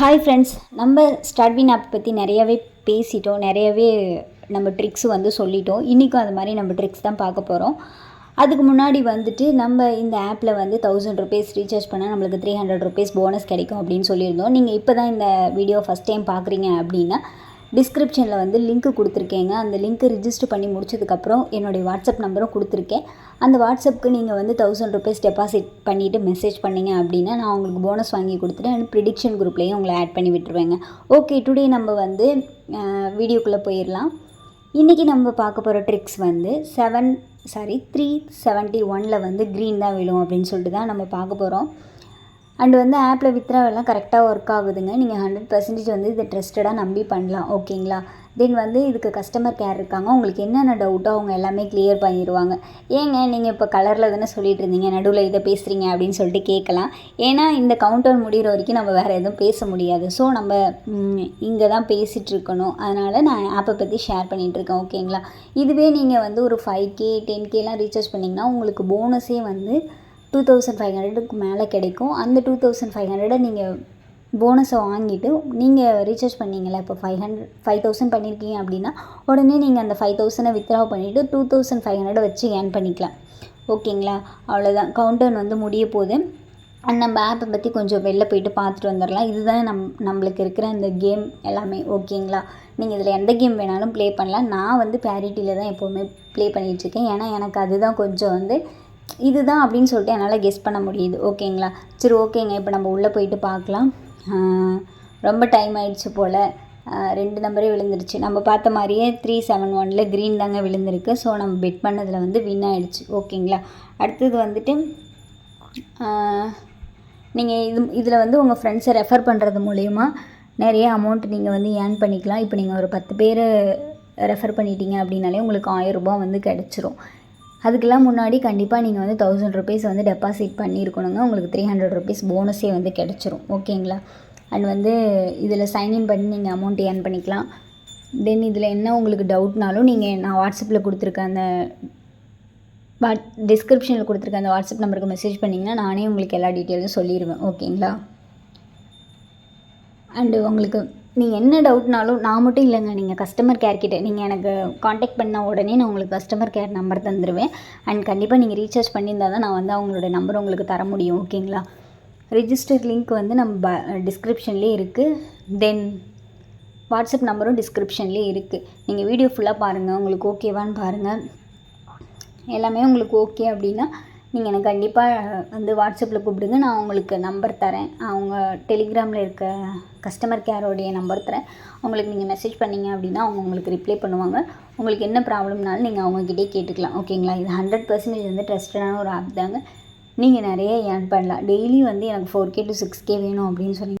Hi friends நம்ம ஸ்டட்வின் app பற்றி நிறையவே பேசிட்டோம் நிறையவே நம்ம ட்ரிக்ஸ் வந்து சொல்லிட்டோம். இன்றைக்கும் அது மாதிரி நம்ம ட்ரிக்ஸ் தான் பார்க்க போகிறோம் அதுக்கு முன்னாடி வந்துட்டு நம்ம இந்த ஆப்பில் வந்து தௌசண்ட் ருபீஸ் ரீசார்ஜ் பண்ணால் நம்மளுக்கு த்ரீ ஹண்ட்ரட் ருபீஸ் போனஸ் கிடைக்கும் அப்படின்னு சொல்லியிருந்தோம். நீங்கள் இப்போ தான் இந்த வீடியோ ஃபஸ்ட் டைம் பார்க்குறீங்க அப்படின்னா டிஸ்கிரிப்ஷனில் வந்து லிங்க் கொடுத்துருக்கேங்க. அந்த லிங்க்கை ரிஜிஸ்டர் பண்ணி முடிச்சதுக்கப்புறம் என்னுடைய வாட்ஸ்அப் நம்பரும் கொடுத்துருக்கேன். அந்த வாட்ஸ்அப்புக்கு நீங்கள் வந்து தௌசண்ட் ருபீஸ் டெபாசிட் பண்ணிவிட்டு மெசேஜ் பண்ணீங்க அப்படின்னா நான் உங்களுக்கு போனஸ் வாங்கி கொடுத்துட்டு அண்ட் ப்ரிடிக்ஷன் குரூப்லேயும் உங்களை ஆட் பண்ணி விட்டுருவேங்க. ஓகே டுடே நம்ம வந்து வீடியோக்குள்ளே போயிடலாம். இன்றைக்கி நம்ம பார்க்க போகிற ட்ரிக்ஸ் வந்து செவன் சாரி த்ரீ செவன்ட்டி ஒனில் வந்து க்ரீன் தான் விழும் அப்படின்னு சொல்லிட்டு தான் நம்ம பார்க்க போகிறோம் அண்ட் வந்து ஆப்பில் வித்ராவெல்லாம் கரெக்டாக ஒர்க் ஆகுதுங்க. நீங்கள் ஹண்ட்ரட் பர்சன்டேஜ் வந்து இதை ட்ரஸ்டடாக நம்பி பண்ணலாம். ஓகேங்களா தென் வந்து இதுக்கு கஸ்டமர் கேர் இருக்காங்க. உங்களுக்கு என்னென்ன டவுட்டோ அவங்க எல்லாமே கிளியர் பண்ணிடுவாங்க ஏங்க நீங்கள் இப்போ கலரில் தானே சொல்லிட்டு இருந்தீங்க. நடுவில் இதை பேசுகிறீங்க அப்படின்னு சொல்லிட்டு கேட்கலாம். ஏன்னா இந்த கவுண்டர் முடிகிற வரைக்கும் நம்ம வேறு எதுவும் பேச முடியாது. ஸோ நம்ம இங்கே தான் பேசிகிட்டு இருக்கணும். அதனால் நான் ஆப்பை பற்றி ஷேர் பண்ணிகிட்ருக்கேன் ஓகேங்களா இதுவே நீங்கள் வந்து ஒரு ஃபைவ் கே டென் கேலாம் ரீசார்ஜ் பண்ணிங்கன்னா உங்களுக்கு போனஸே வந்து டூ தௌசண்ட் ஃபைவ் ஹண்ட்ரடுக்கு மேலே கிடைக்கும். அந்த டூ தௌசண்ட் ஃபைவ் ஹண்ட்ரடை நீங்கள் போனஸை வாங்கிட்டு நீங்கள் ரீசார்ஜ் பண்ணிங்களா இப்போ ஃபைவ் ஹண்ட்ரட் ஃபைவ் தௌசண்ட் பண்ணியிருக்கீங்க அப்படின்னா உடனே நீங்கள் அந்த ஃபைவ் தௌசண்டை வித்ரா பண்ணிவிட்டு டூ தௌசண்ட் ஃபைவ் ஹண்ட்ரட் வச்சு ஏர்ன் பண்ணிக்கலாம். ஓகேங்களா? அவ்வளோதான் கவுண்டர் வந்து முடிய போகுது. நம்ம ஆப்பை பற்றி கொஞ்சம் வெளில போயிட்டு பார்த்துட்டு வந்துடலாம். இதுதான் நம் நம்மளுக்கு இருக்கிற அந்த கேம் எல்லாமே. ஓகேங்களா? நீங்கள் இதில் எந்த கேம் வேணாலும் ப்ளே பண்ணலாம். நான் வந்து பேரிட்டியில் தான் எப்போவுமே ப்ளே பண்ணிகிட்ருக்கேன் ஏன்னா எனக்கு அதுதான் கொஞ்சம் வந்து இதுதான் அப்படின்னு சொல்லிட்டு என்னால் கெஸ் பண்ண முடியுது. ஓகேங்களா? சரி ஓகேங்க. இப்போ நம்ம உள்ளே போயிட்டு பார்க்கலாம். ரொம்ப டைம் ஆயிடுச்சு போல். ரெண்டு நம்பரே விழுந்துருச்சு. நம்ம பார்த்த மாதிரியே த்ரீ செவன் ஒனில் க்ரீன் தாங்க விழுந்திருக்கு. ஸோ நம்ம பெட் பண்ணதில் வந்து வின் ஆகிடுச்சு ஓகேங்களா? அடுத்தது வந்துட்டு நீங்கள் இது இதில் வந்து உங்கள் ஃப்ரெண்ட்ஸை ரெஃபர் பண்ணுறது மூலயமா நிறைய அமௌண்ட் நீங்கள் வந்து ஏர்ன் பண்ணிக்கலாம். இப்போ நீங்கள் ஒரு பத்து பேர் ரெஃபர் பண்ணிட்டீங்க அப்படின்னாலே உங்களுக்கு ஆயிரம் ரூபாய் வந்து கிடச்சிரும். அதுக்கெல்லாம் முன்னாடி கண்டிப்பாக நீங்கள் வந்து தௌசண்ட் ருபீஸ் வந்து டெபாசிட் பண்ணியிருக்கணுங்க. உங்களுக்கு த்ரீ ஹண்ட்ரட் ருபீஸ் போனஸே வந்து கிடச்சிரும். ஓகேங்களா? அண்ட் வந்து இதில் சைன்இன் பண்ணி நீங்கள் அமௌண்ட் ஏர்ன் பண்ணிக்கலாம். தென் இதில் என்ன உங்களுக்கு டவுட்னாலும் நீங்கள் நான் வாட்ஸ்அப்பில் கொடுத்துருக்க அந்த வாட் டிஸ்கிரிப்ஷனில் கொடுத்துருக்க அந்த வாட்ஸ்அப் நம்பருக்கு மெசேஜ் பண்ணிங்கன்னா நானே உங்களுக்கு எல்லா டீட்டெயிலும் சொல்லிடுவேன் ஓகேங்களா? அண்டு உங்களுக்கு நீங்கள் என்ன டவுட்னாலும் நான் மட்டும் இல்லைங்க. நீங்கள் கஸ்டமர் கேர் கிட்டே நீங்கள் எனக்கு காண்டாக்ட் பண்ண உடனே நான் உங்களுக்கு கஸ்டமர் கேர் நம்பர் தந்துடுவேன் அண்ட் கண்டிப்பாக நீங்கள் ரீசார்ஜ் பண்ணியிருந்தால் தான் நான் வந்து அவங்களோட நம்பர் உங்களுக்கு தர முடியும் ஓகேங்களா? ரிஜிஸ்டர் லிங்க் வந்து நம்ம டிஸ்கிரிப்ஷன்லேயே இருக்குது தென் வாட்ஸ்அப் நம்பரும் டிஸ்கிரிப்ஷன்லேயே இருக்குது நீங்கள் வீடியோ ஃபுல்லாக பாருங்கள் உங்களுக்கு ஓகேவான்னு பாருங்கள் எல்லாமே உங்களுக்கு ஓகே அப்படின்னா நீங்கள் எனக்கு கண்டிப்பாக வந்து வாட்ஸ்அப்பில் கூப்பிடுங்க. நான் உங்களுக்கு நம்பர் தரேன். அவங்க டெலிகிராமில் இருக்க கஸ்டமர் கேரோடைய நம்பர் தரேன். அவங்களுக்கு நீங்கள் மெசேஜ் பண்ணிங்க அப்படின்னா அவங்க உங்களுக்கு ரிப்ளை பண்ணுவாங்க. உங்களுக்கு என்ன ப்ராப்ளம்னாலும் நீங்கள் அவங்கக்கிட்டே கேட்டுக்கலாம். ஓகேங்களா இது ஹண்ட்ரட் பர்சன்டேஜ் வந்து ட்ரஸ்டடான ஒரு ஆப் தாங்க. நீங்கள் நிறைய ஏர்ன் பண்ணலாம். டெய்லி வந்து எனக்கு four K to six K வேணும் அப்படின்னு சொல்லி